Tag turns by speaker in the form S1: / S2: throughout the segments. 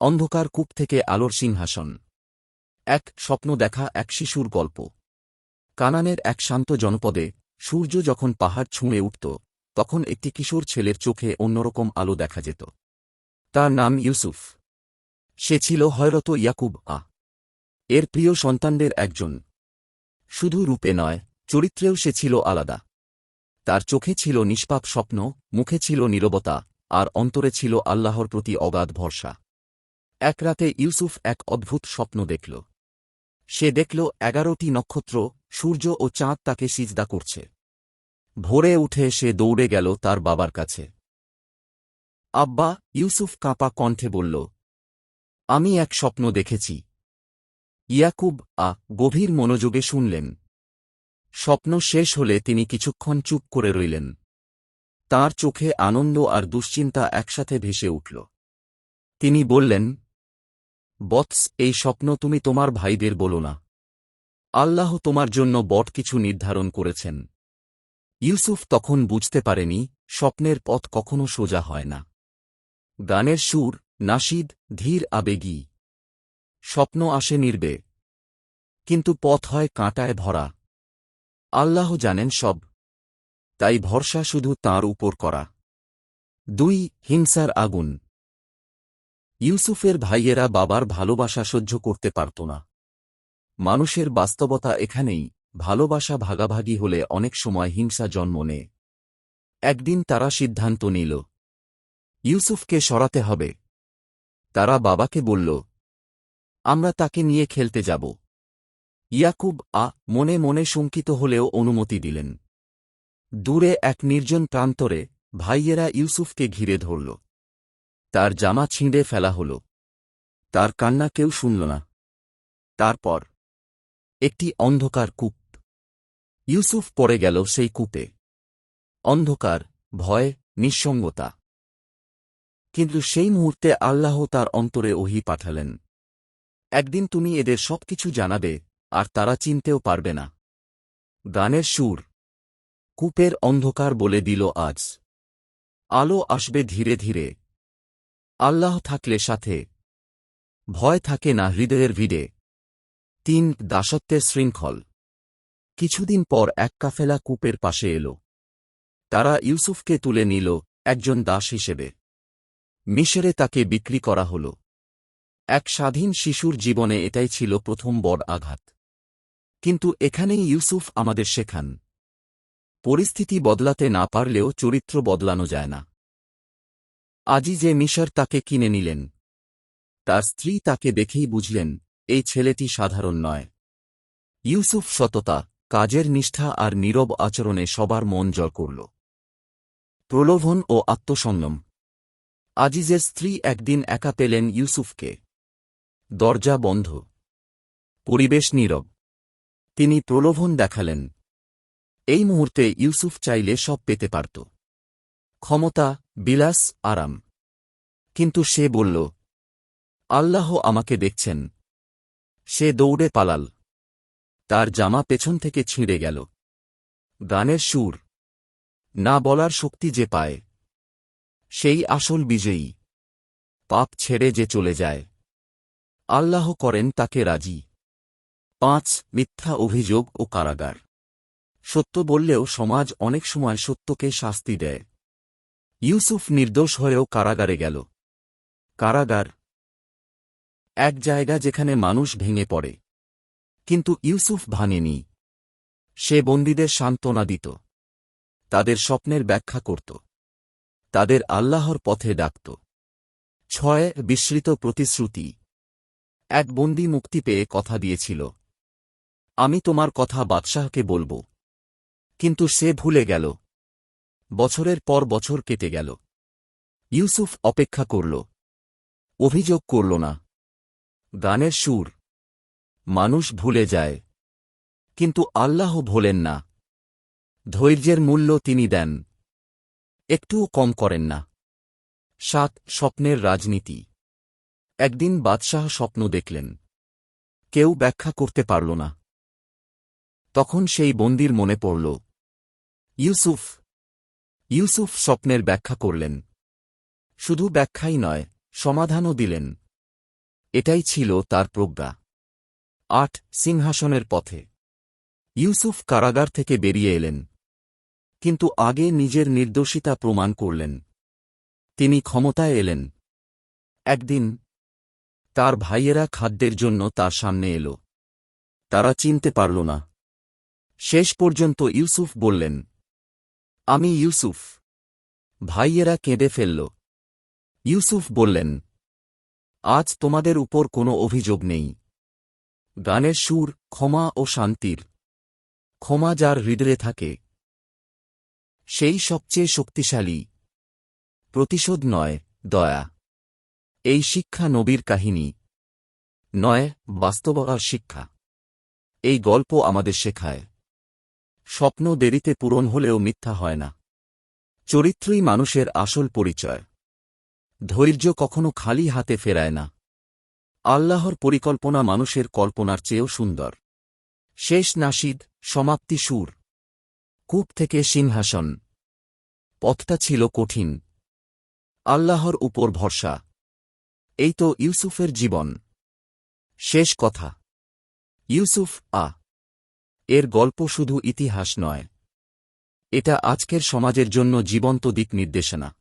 S1: অন্ধকার কূপ থেকে আলোর সিংহাসন। এক স্বপ্ন দেখা এক শিশুর গল্প। কানানের এক শান্ত জনপদে সূর্য যখন পাহাড় ছুঁড়ে উঠত, তখন একটি কিশোর ছেলের চোখে অন্যরকম আলো দেখা যেত। তার নাম ইউসুফ। সে ছিল হয়রত ইয়াকুব আ। এর প্রিয় সন্তানদের একজন। শুধু রূপে নয়, চরিত্রেও সে ছিল আলাদা। তার চোখে ছিল নিষ্পাপ স্বপ্ন, মুখে ছিল নীরবতা, আর অন্তরে ছিল আল্লাহর প্রতি অগাধ ভরসা। এক রাতে ইউসুফ এক অদ্ভুত স্বপ্ন দেখল। সে দেখল এগারোটি নক্ষত্র, সূর্য ও চাঁদ তাকে সিজদা করছে। ভোরে উঠে সে দৌড়ে গেল তার বাবার কাছে। আব্বা, ইউসুফ কাঁপা কণ্ঠে বলল, আমি এক স্বপ্ন দেখেছি। ইয়াকুব আ গভীর মনোযোগে শুনলেন। স্বপ্ন শেষ হলে তিনি কিছুক্ষণ চুপ করে রইলেন। তার চোখে আনন্দ আর দুশ্চিন্তা একসাথে ভেসে উঠল। তিনি বললেন বৎস, এই স্বপ্ন তুমি তোমার ভাইদের বলো না। আল্লাহ তোমার জন্য বট কিছু নির্ধারণ করেছেন। ইউসুফ তখন বুঝতে পারেনি, স্বপ্নের পথ কখনো সোজা হয় না। গানের সুর, নাসিদ, ধীর আবেগী। স্বপ্ন আসে নির্বে। কিন্তু পথ হয় কাঁটায় ভরা। আল্লাহ জানেন সব। তাই ভরসা শুধু তার উপর করা। দুই, হিংসার আগুন। ইউসুফের ভাইয়েরা বাবার ভালোবাসা সহ্য করতে পারত না। মানুষের বাস্তবতা এখানেই, ভালোবাসা ভাগাভাগি হলে অনেক সময় হিংসা জন্ম নেয়। একদিন তারা সিদ্ধান্ত নিল, ইউসুফকে সরাতে হবে। তারা বাবাকে বলল, আমরা তাকে নিয়ে খেলতে যাব। ইয়াকুব আ মনে মনে শঙ্কিত হলেও অনুমতি দিলেন। দূরে এক নির্জন প্রান্তরে ভাইয়েরা ইউসুফকে ঘিরে ধরল। তার জামা ছিঁড়ে ফেলা হল। তার কান্না কেউ শুনল না। তারপর, একটি অন্ধকার কূপ। ইউসুফ পড়ে গেল সেই কূপে। অন্ধকার, ভয়, নিঃসঙ্গতা। কিন্তু সেই মুহূর্তে আল্লাহ তার অন্তরে ওহি পাঠালেন। একদিন তুমি এদের সবকিছু জানাবে, আর তারা চিনতেও পারবে না। গানের সুর। কূপের অন্ধকার বলে দিল আজ। আলো আসবে ধীরে ধীরে। আল্লাহ থাকলে সাথে। ভয় থাকে না হৃদয়ের ভিড়ে। তিন, দাসত্বের শৃঙ্খল। কিছুদিন পর এক কাফেলা কূপের পাশে এল। তারা ইউসুফকে তুলে নিল একজন দাস হিসেবে। মিশরে তাকে বিক্রি করা হল। এক স্বাধীন শিশুর জীবনে এটাই ছিল প্রথম বড় আঘাত। কিন্তু এখানেই ইউসুফ আমাদের শেখান। পরিস্থিতি বদলাতে না পারলেও চরিত্র বদলানো যায় না। আজই যে মিশর তাকে কিনে নিলেন। তার স্ত্রী তাকে দেখেই বুঝলেন, এই ছেলেটি সাধারণ নয়। ইউসুফ সততা, কাজের নিষ্ঠা আর নীরব আচরণে সবার মন জয় করল। প্রলোভন ও আত্মসংযম। আজিজের স্ত্রী একদিন একা পেলেন ইউসুফকে। দরজা বন্ধ। পরিবেশ নীরব। তিনি প্রলোভন দেখালেন। এই মুহূর্তে ইউসুফ চাইলে সব পেতে পারত। ক্ষমতা, বিলাস, আরাম। কিন্তু সে বলল, আল্লাহ আমাকে দেখছেন। সে দৌড়ে পালাল। তার জামা পেছন থেকে ছিঁড়ে গেল। গানের সুর। না বলার শক্তি যে পায়। সেই আসল বিজয়ী। পাপ ছেড়ে যে চলে যায়। আল্লাহ করেন তাকে রাজি। পাঁচ, মিথ্যা অভিযোগ ও কারাগার। সত্য বললেও সমাজ অনেক সময় সত্যকে শাস্তি দেয়। ইউসুফ নির্দোষ হয়েও কারাগারে গেল। কারাগার। এক জায়গা যেখানে মানুষ ভেঙে পড়ে। কিন্তু ইউসুফ ভাঙেনি। সে বন্দীদের সান্ত্বনা দিত। তাদের স্বপ্নের ব্যাখ্যা করত। তাদের আল্লাহর পথে ডাকত। ছয় বিস্মৃত প্রতিশ্রুতি। এক বন্দি মুক্তি পেয়ে কথা দিয়েছিল। আমি তোমার কথা বাদশাহকে বলব। কিন্তু সে ভুলে গেল। বছরের পর বছর কেটে গেল। ইউসুফ অপেক্ষা করল। অভিযোগ করল না। গানের সুর। মানুষ ভুলে যায়। কিন্তু আল্লাহ ভোলেন না। ধৈর্যের মূল্য তিনি দেন। একটুও কম করেন না। সাত স্বপ্নের রাজনীতি। একদিন বাদশাহ স্বপ্ন দেখলেন। কেউ ব্যাখ্যা করতে পারল না। তখন সেই বন্দির মনে পড়ল, ইউসুফ ইউসুফ স্বপ্নের ব্যাখ্যা করলেন। শুধু ব্যাখ্যাই নয়, সমাধানও দিলেন। এটাই ছিল তার প্রজ্ঞা। আট, সিংহাসনের পথে। ইউসুফ কারাগার থেকে বেরিয়ে এলেন। কিন্তু আগে নিজের নির্দোষিতা প্রমাণ করলেন। তিনি ক্ষমতায় এলেন। একদিন তার ভাইয়েরা খাদ্যের জন্য তার সামনে এল। তারা চিনতে পারল না। শেষ পর্যন্ত ইউসুফ বললেন আমি ইউসুফ। ভাইয়েরা কেঁদে ফেলল। ইউসুফ বললেন, আজ তোমাদের উপর কোনো অভিযোগ নেই। গানের সুর ক্ষমা ও শান্তির। ক্ষমা যার হৃদয়ে থাকে। সেই সবচেয়ে শক্তিশালী। প্রতিশোধ নয়, দয়া। এই শিক্ষা নবীর কাহিনী। নয় বাস্তবতার শিক্ষা। এই গল্প আমাদের শেখায়। স্বপ্ন দেরিতে পূরণ হলেও মিথ্যা হয় না। চরিত্রই মানুষের আসল পরিচয়। ধৈর্য কখনো খালি হাতে ফেরায় না। আল্লাহর পরিকল্পনা মানুষের কল্পনার চেয়েও সুন্দর। শেষ নাসিদ, সমাপ্তি সুর। কূপ থেকে সিংহাসন। পথটা ছিল কঠিন। আল্লাহর উপর ভরসা। এই তো ইউসুফের জীবন। শেষ কথা। ইউসুফ আ এর গল্প শুধু ইতিহাস নয়। এটা আজকের সমাজের জন্য জীবন্ত দিক নির্দেশনা।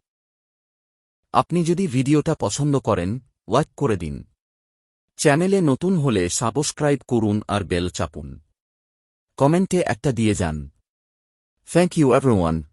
S1: আপনি যদি ভিডিওটা পছন্দ করেন, লাইক করে দিন। চ্যানেলে নতুন হলে সাবস্ক্রাইব করুন আর বেল চাপুন। কমেন্টে একটা দিয়ে যান। Thank you everyone